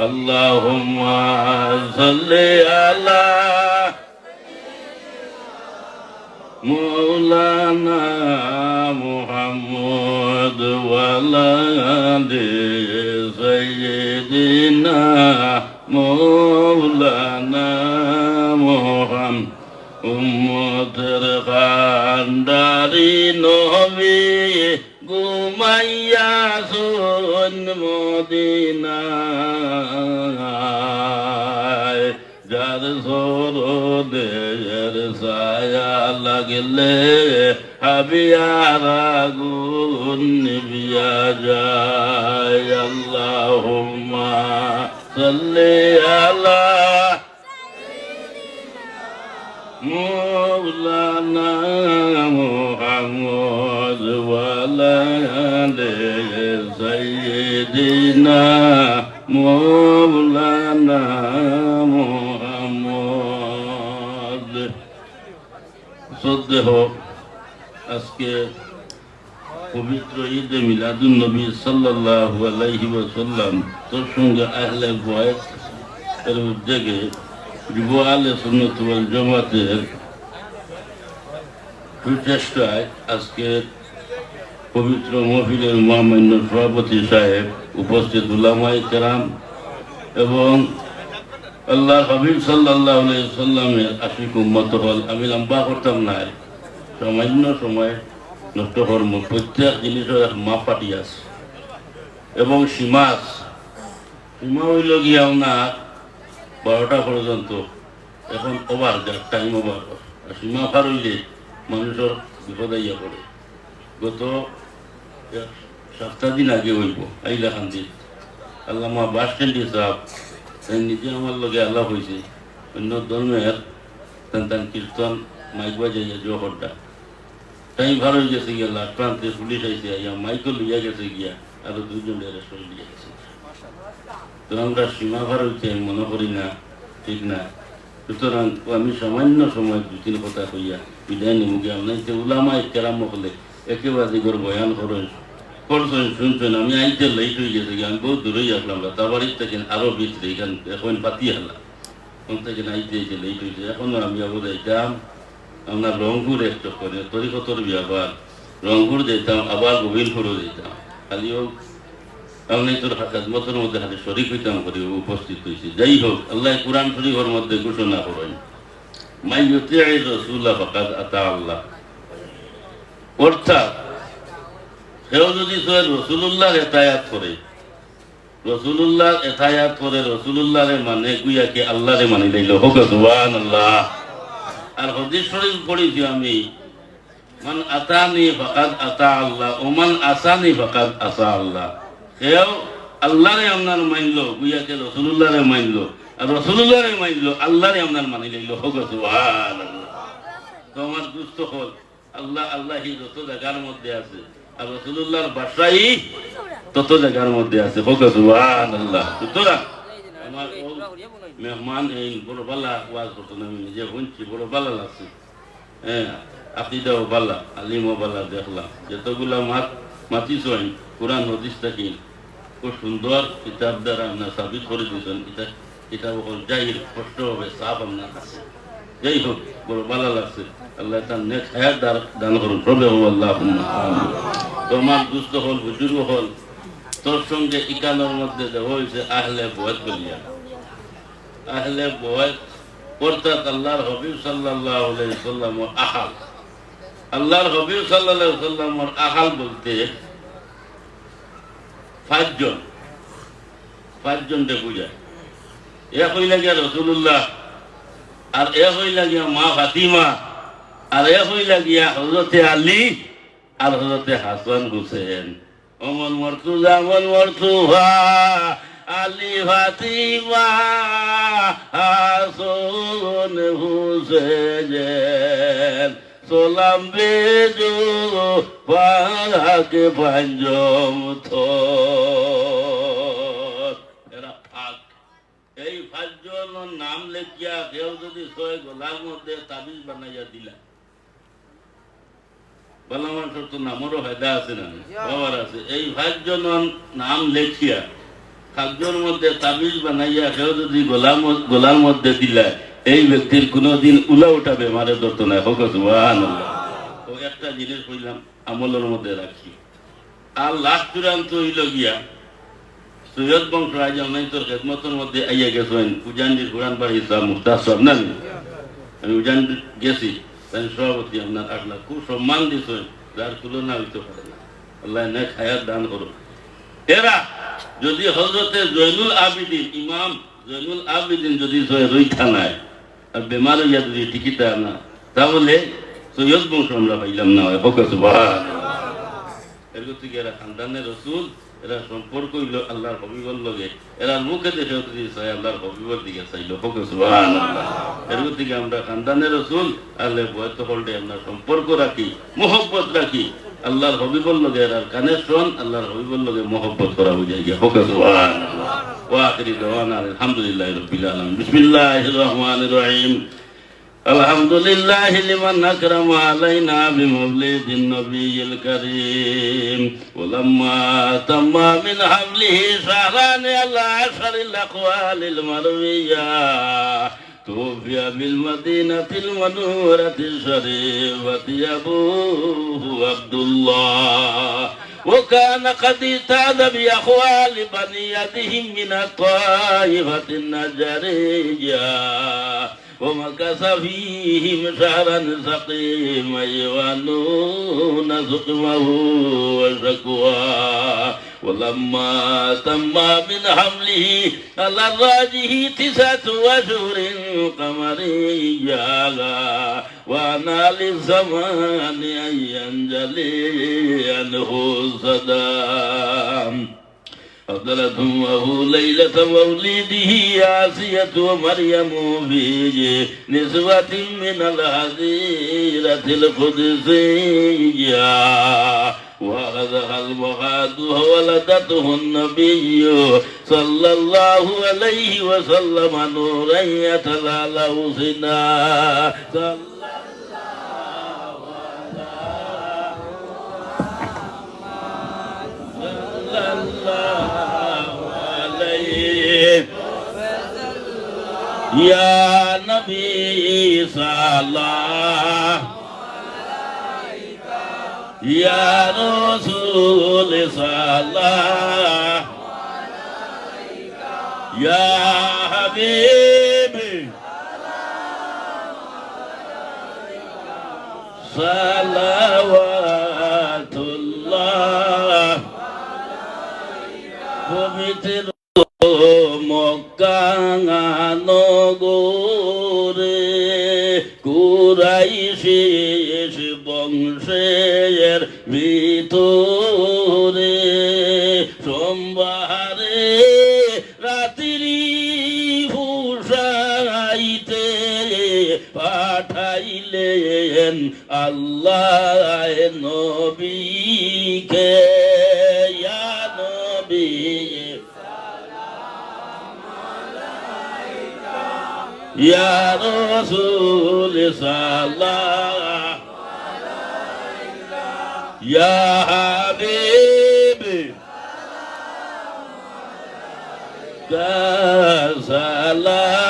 اللهم صل على مولانا محمد وعلى آل سيدنا مولانا محمد উম্মতের খান্ডারি নবী ঘুমাইয়া শোন মদিনায় যার সরদের ছায়া লাগলে হাবিয়ার আগুন নিবিয়া যায় আল্লাহুম্মা সাল্লি আলা مولانا محمد وعلى آل সাইয়্যিদিনা মাওলানা মুহাম্মদ সদ্দেহ আজকে পবিত্র ঈদে মিলাদুল নবী সাল্লাল্লাহু আলাইহি ওয়াসাল্লাম, তোর সঙ্গে আহলে বয়াত এর উদ্যোগে যুব আলে সুন্নত ওয়াল জামাতের প্রচেষ্টায় আজকে পবিত্র মহফিলের মহামান্য সভাপতি সাহেব, উপস্থিত উলামাই কেরাম এবং আল্লাহ হাবিব সাল্লাহ সাল্লামের আশিক উম্মত হল। আমি লম্বা করতাম না। সামান্য সময় নষ্ট কর্ম, প্রত্যেক জিনিসের মাপাটি আছে এবং সীমা সীমা হইল গিয়া না বারোটা পর্যন্ত এখন ওভার যার টাইম ওভার সীমা পার হইলে মানুষের বিপদ আইয়া পড়ে। গত সপ্তাহ দিন আগে হইব, আইলা খান্দি আল্লাহ মা বাস স্ট্যান্ডে সাহ তাই নিজে আমার লগে আল্লাহ হয়েছে অন্য ধর্মের তান তান কীর্তন, মাইক বাজাইয়া জোহরটা টাইম ভালো হয়ে গেছে গিয়া লাস্ট প্রান্তে পুলিশ আইসে আইয়া মাইকও লইয়া গেছে গিয়া, আরও করে লিয়া গেছে। তো আমরা সীমা ভার হইতে আমি মনে করি না, ঠিক না। সুতরাং আমি সামান্য সময় দু তিন কথা কইয়া বিদায় নিব গিয়া। আপনাইতে উলামা কেরাম হলে একেবারে বয়ান করেন করছেন শুনছেন, আমি আইতে লেট হয়ে গেছে, আমি বহু দূরেই আসলাম তার বাড়ির থেকে আরও ভিতরে এখান এখন পাতি হালা। ওখান থেকে আইতে এসে লেট হয়েছে এখনও আমি আবার যাইতাম আপনার রংপুর একটা করে, তরিকতর ব্যাপার। রংপুর যেতাম আবার গোবিন্দপুরও যেতাম খালিও আমি তোর খাদমতের মধ্যে হাতে শরিক হইতাম করি উপস্থিত হয়েছি যাই হোক, আল্লাহ কোরআন শরীফের মধ্যে ঘোষণা করেন মাই ইউতিআই রাসূলা ফাকাদ আতা আল্লাহ। অর্থাৎ, সেও যদি সে রসুল্লাহর এতায়াত করে রসুল্লাহ এতায়াত করে রসুল্লাহরে মানে গুইয়াকে আল্লাহরে মানি লইল? হোক সুবান আল্লাহ আর হদিস শরীফ পড়েছি আমি, মান আতানি ফাকাদ আতা আল্লাহ ওমান আসানি ফাকাদ আসা আল্লাহ। সেও আল্লাহরে আপনার মানল গুইয়াকে রসুল্লাহরে মানল আর রসুল্লাহরে মানল আল্লাহরে আপনার মানি লইল? হোক সুবান আল্লাহ তো আমার দুস্থ হল। আল্লাহ আল্লাহ যত জায়গার মধ্যে আছে। আর রসুল্লাহর বাসাই তত জায়গার মধ্যে আছে। আল্লাহ আমার মেহমান বড় বালা ওয়াজ করতো আমি শুনছি বড় বালা হ্যাঁ বালা বালা দেখলাম। যতগুলা মাত মাতিছ কোরআন, হদিস থাকি খুব সুন্দর কিতাব দ্বারা আপনার সাবিত করে দিয়েছেন। কিতাব জাহির স্পষ্ট হবে সাফ আপনার কাছে। যাই হোক বড় ভালো লাগছে আল্লাহ তার নেক হায়াত দান করুন। প্রবে আল্লাহ তোমার দুস্থ হল, বুজুর্গ হল, তোর সঙ্গে ইকানোর মধ্যে দেখা হয়েছে আহলে বয়স বলিয়া। আহলে বয়স অর্থাৎ আল্লাহর হবিব সাল্লাহ সাল্লাম আহাল। আল্লাহর হবিব সাল্লাহ সাল্লামর আহাল বলতে পাঁচজন। পাঁচজনকে বুঝায় এ হইলা গিয়া রসুল্লাহ আর এ হইলা গিয়া মা ফাতিমা। আর এ হইলা গিয়া হজরতে আলী আর হজরতে হাসান হুসেন। অমন মরতু জামন মরতু আলী ফাতিমা, হাসন হুসেন সোলাম বেজো পাহাকে পাঞ্জম থ এই পাঁচজনের নাম লেখিয়া কেউ যদি ছয় গোলার মধ্যে তাবিজ বানাইয়া দিলা। বালা মানুষের তো নামেরও ফায়দা আছে না? বাবার আছে। এই পাঁচজনের নাম লেখিয়া খাদ্যর মধ্যে তাবিজ বানাইয়া কেউ যদি গোলাম গোলার মধ্যে এই ব্যক্তির কোনোদিন উলা উঠা বেমারে ধরতো না হোক ও একটা জিনিস কইলাম আমলের মধ্যে রাখি। আর লাস্ট চূড়ান্ত হইল গিয়া সৈয়দ বংশ রাজা নাই তোর খেদমতের মধ্যে আইয়া গেছেন। উজানজির কোরআন মুস্তাহ সব না? আমি উজান গেছি। তাই সভাপতি আপনার আসলা খুব সম্মান দিছেন যার তুলনা হইতে পারে না। আল্লাহ নেক হায়াত দান করো এরা যদি হজরতে জৈনুল আবিদিন, ইমাম জৈনুল আবিদিন যদি জয় রই থানায়, আর বেমার হইয়া যদি টিকিটা না তাহলে সৈয়দ বংশ আমরা পাইলাম না। হয় হোক এর থেকে এরা খানদানের রসুল? এরা সম্পর্ক হইল আল্লাহর হবিবর লগে। এরা মুখে দেশে চাই আল্লাহর হবিবর দিকে চাইল। হোকে সুহান এর থেকে আমরা খানদানের রসুল আল্লাহ বয়স হলডে আমরা সম্পর্ক রাখি, মোহব্বত রাখি। আল্লাহর হবিবর লগে এরা কানে শোন আল্লাহর হবিবর লগে মোহব্বত করা বুঝাই গিয়া হোকে সুহান ওয়াকরি আলহামদুলিল্লাহ রবিল আলম বিসমিল্লাহ রহমান রহিম। الحمد لله لمن أكرم علينا بمولد النبي الكريم ولما تم من حمله شهران على عشر الأقوال المروية توفي بالمدينة المنورة الشريفة أبوه عبد الله وكان قد اعتاد بأخوال بنيتهم من الطائفة النجرية ومكث فيهم شهرا سقيما يوانون سقمه وشكواه ولما تم من حمله على الراجه تسعة أشهر قمريا وأنا للزمان أن ينجلي عنه الصدام حضرتهم وهو ليلة مولده آسية ومريم في نسوة من الهديرة القدسية وأخذها المخاض وولدته النبي صلى الله عليه وسلم نورا يتلالى سنا صلى صلى يا نبي صلى يا رسول صلى يا حبيبي হুসাইতে পাঠাইলেন আল্লাহ নবীকে। নবী। ইয়া রসুল সাল্লাহ ইয়া হাবিব। সালাওয়াতুল্লাহ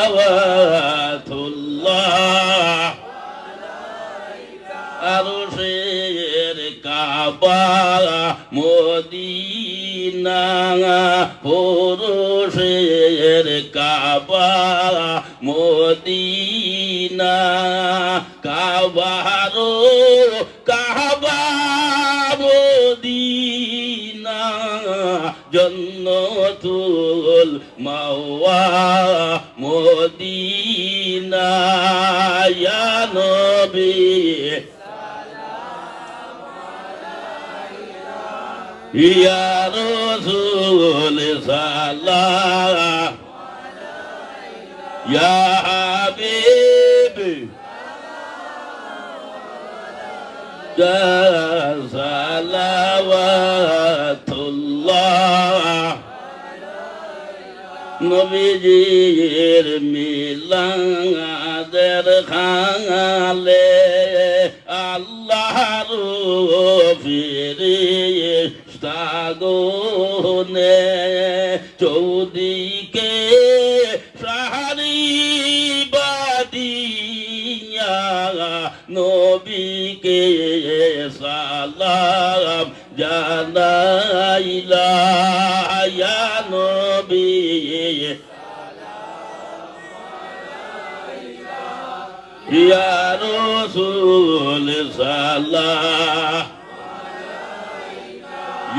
আরশের কাবা মদিনা পুরুষের কাবা মদিনা কাবারো কাবা মদিনা জন্নতুল মাওয়া মদিনা ইয়া নবী নবীজির মিলাদের খাঙালে আল্লাহর ফিরে স্তাগনে চৌদিকে সাহারি বাদিয়া নবীকে সালাম জানাইলা নবী। ইয়া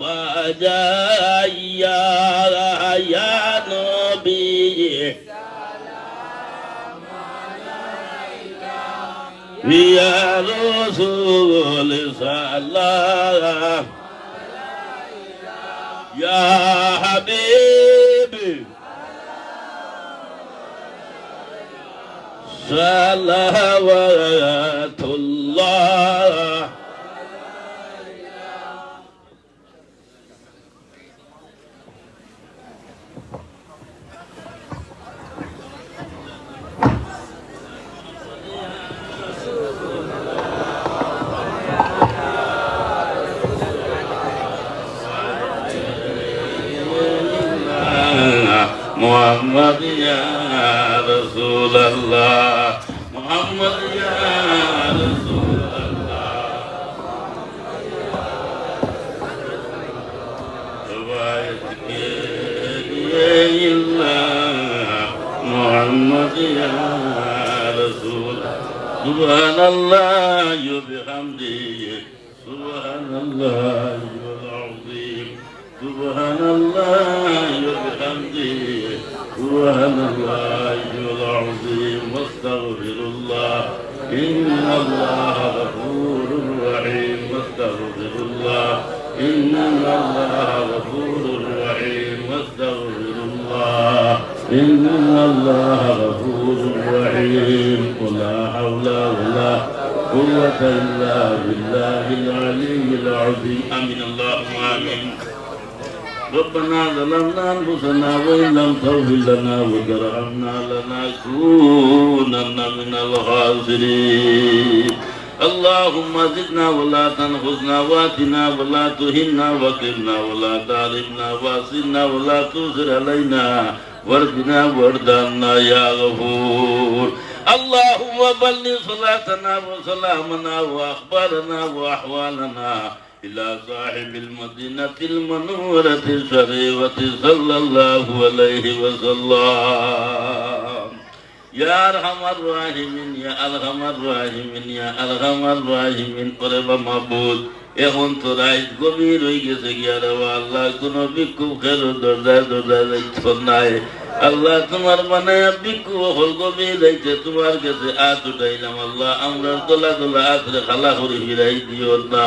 বাজাইয়া ইয়া নবী ইয়া রসুল সাল্লাহ ইয়া হাবিবি সালাওয়াতুল্লাহ محمد يا رسول سبحان الله وبحمده. سبحان الله العظيم سبحان الله وبحمده. سبحان الله العظيم واستغفر الله. إن الله غفور رحيم. واستغفر الله. إن الله غفور رحيم. واستغفر الله. إن الله غفور رحيم. ولا حول ولا قوة إلا بالله العلي العظيم. آمين. اللهم آمين. ربنا ظلمنا أنفسنا وإن لم تغفر لنا وترحمنا لنكونن من الخاسرين. اللهم زدنا ولا تنقصنا واتنا ولا تهنا وقنا ولا تعرفنا واسنا ولا تؤثر علينا. وارزقنا وردنا يا غفور. اللهم بلغ صلاتنا وسلامنا وأخبارنا وأحوالنا إلى صاحب المدينة المنورة الشريفة صلى الله عليه وسلم. يا أرحم الراحمين يا أرحم الراحمين يا أرحم الراحمين. قرب مبود এখন তো রাইত গভীর হয়ে গেছে গিয়ার আল্লাহ কোন বিক্ষোভ খেলো, দরজায় দরজায় দায়িত্ব নাই। আল্লাহ তোমার মানে বিক্ষোভ হল গভীর যাইছে তোমার কাছে আত উঠাইলাম আল্লাহ আমরা দোলা দোলা আতরে খালা করে ফিরাই দিও না।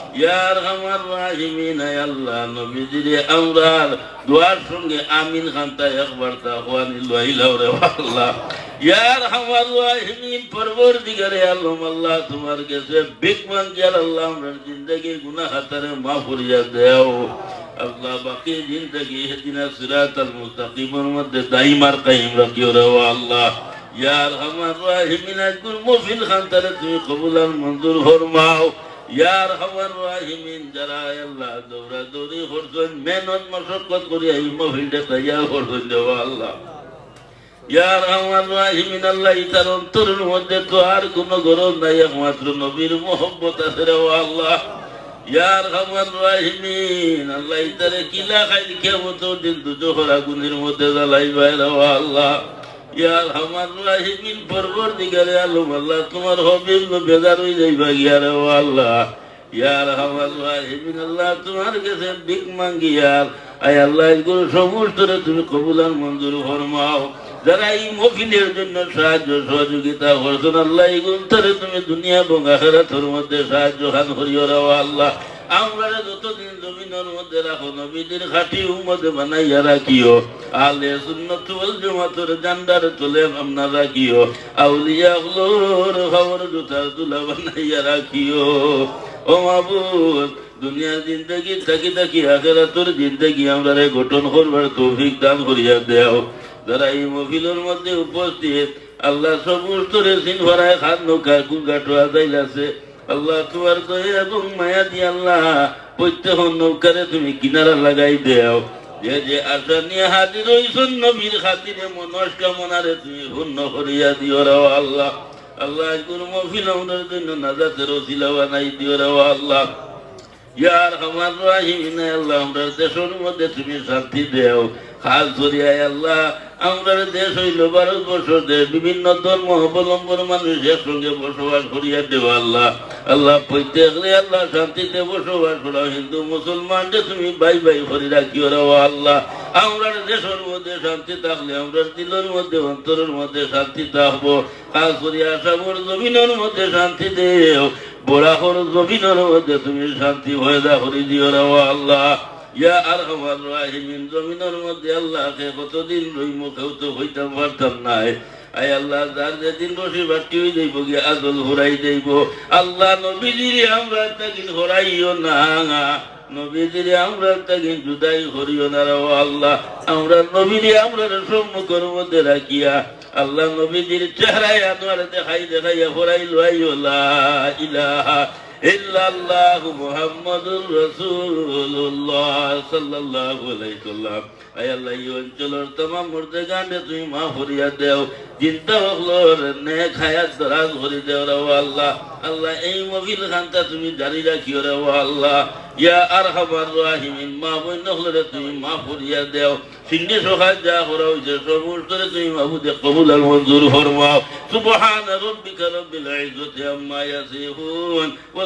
আল্লাহ নবীজির আমরার দোয়ার সঙ্গে আমিন খান্তা একবার তা হওয়ানি লইলাও রে আল্লাহ। ইয়ার আমার রাহিমিন পরবর্তীকারে আল্লাহ আল্লাহ, তোমার কাছে জাল আল্লাহ আমরার জিন্দগি গুনাহ হাতারে মাফ করিয়া দেও। আল্লাহ, বাকি জিন্দগি হেদিনা সিরাত আল মুস্তাকিমের মধ্যে দাইমার কাইম রাখিও রে আল্লাহ। ইয়ার আমার রাহিমিন আজকুল মফিল তুমি কবুল আর মঞ্জুর ফরমাও। ইয়ার হওয়ার রাহিমিন যারা আল্লাহ দৌড়া দৌড়ি করছেন, মেহনত মশক্কত করি এই মহিলটা তৈয়ার করছেন দেওয়া আল্লাহ। ইয়ার আমার রাহিমিন আল্লাহ ইতার অন্তরের মধ্যে তো আর কোনো গরজ নাই, একমাত্র নবীর মোহব্বত আছে রে আল্লাহ। ইয়ার খামার রাহিমিন আল্লাহ ইতারে কিলা খাই কেমত দিন দুটো হরা গুনির মধ্যে জ্বালাই বাইরে আল্লাহ। ইয়ার আমার রাহিমিন আল্লাহ তোমার বেজার হয়ে আল্লাহ। ইয়ার রাহিমিন, আল্লাহ তোমার মাঙ্গি ইয়ার আল্লাহ তুমি কবুলার মঞ্জুর ফরমাও। যারা এই মফিলের জন্য সাহায্য, সহযোগিতা করছেন, আল্লাহ তুমি দুনিয়া এবং আখেরাতের মধ্যে সাহায্য করিও রে আল্লাহ। আমরা যতদিন জমিনের মধ্যে রাখো, নবীদের খাটি উম্মতে বানাইয়া রাখিও। আলে সুন্নত ওয়াল জামাতের জান্ডার তুলে আমরা রাখিও। আউলিয়া গুলোর খবর জুতার তুলা বানাইয়া রাখিও। ও মাবুদ দুনিয়ার জিন্দগি থাকি থাকি আখেরাতের জিন্দগি আমরা রে গঠন করবার তৌফিক দান করিয়া দেও। যারা এই মহিলার মধ্যে উপস্থিত, আল্লাহ সমস্ত রেসিন ভরায় খান নৌকা কুগাটোয়া যাইলাছে। আল্লাহ তোমার দয়া এবং মায়া দিয়ে আল্লাহ প্রত্যেক নৌকারে তুমি কিনারা লাগাই দেও। যে যে আশা নিয়ে হাজির হইছন নবীর খাতিরে মনস্কামনারে তুমি পূর্ণ করিয়া দিও রে আল্লাহ। আল্লাহ কোন মফিল আমাদের জন্য নাজাতের ওসিলা বানাই দিও রে আল্লাহ। ইয়ার আমার রাহিমিন আল্লাহ আমরা দেশের মধ্যে তুমি শান্তি দেও। খাস করিয়ায় আল্লাহ আমরা দেশ হইল ভারতবর্ষ দেশ বিভিন্ন ধর্ম অবলম্বন মানুষ একসঙ্গে বসবাস করিয়া দেব আল্লাহ। আল্লাহ প্রত্যেক আল্লাহ শান্তিতে বসবাস করা হিন্দু মুসলমানকে তুমি বাই বাই করে রাখিও রে আল্লাহ। আমরা দেশের মধ্যে শান্তি থাকলে আমরা দিলের মধ্যে, অন্তরের মধ্যে শান্তি থাকব। খাস করিয়া আসামর জমিনের মধ্যে শান্তি দেও। বড়া করো জমিনের মধ্যে তুমি শান্তি ভয়দা করে দিও রে ও আল্লাহ। ইয়া আর আমার রাহিমিন, জমিনের মধ্যে আল্লাহকে কতদিন রই মুখেও তো হইতাম পারতাম নাই। আয় আল্লাহ, যার যেদিন বসে বাটি হয়ে যাইব, গিয়ে হরাই আল্লাহ, নবীজিরে আমরা তাকিন হরাইও না। নবীজিরে আমরা তাকিন জুদাই করিও না আল্লাহ। আমরা নবীরে আমরা সম্মুখের মধ্যে রাখিয়া, আল্লাহ নবীজির চেহারায় আনোয়ার দেখাই দেখাইয়া হরাই লইও লা ইলাহা ইল্লাল্লাহু মুহাম্মাদুর রাসূলুল্লাহ সাল্লাল্লাহু আলাইহি সাল্লাম আয় আল্লাহ, এই অঞ্চলের তমাম মুর্দে তুমি মা ফরিয়া দেও। চিন্তা হকলোর নে খায়াত দরাজ ভরি দেও রে আল্লাহ। আল্লাহ, এই মবিল খানটা তুমি জারি রাখিও রে আল্লাহ। ইয়া আরহামার রাহিমিন, মা বইন হলরে তুমি মা ফরিয়া দেও। সিন্নি সহায় যা করা হইছে সমস্ত তুমি মাহবুদে কবুল আর মঞ্জুর ফরমাও। সুবহান রব্বিকা রব্বিল ইজ্জতি আম্মা ইয়াসিফুন। ওয়া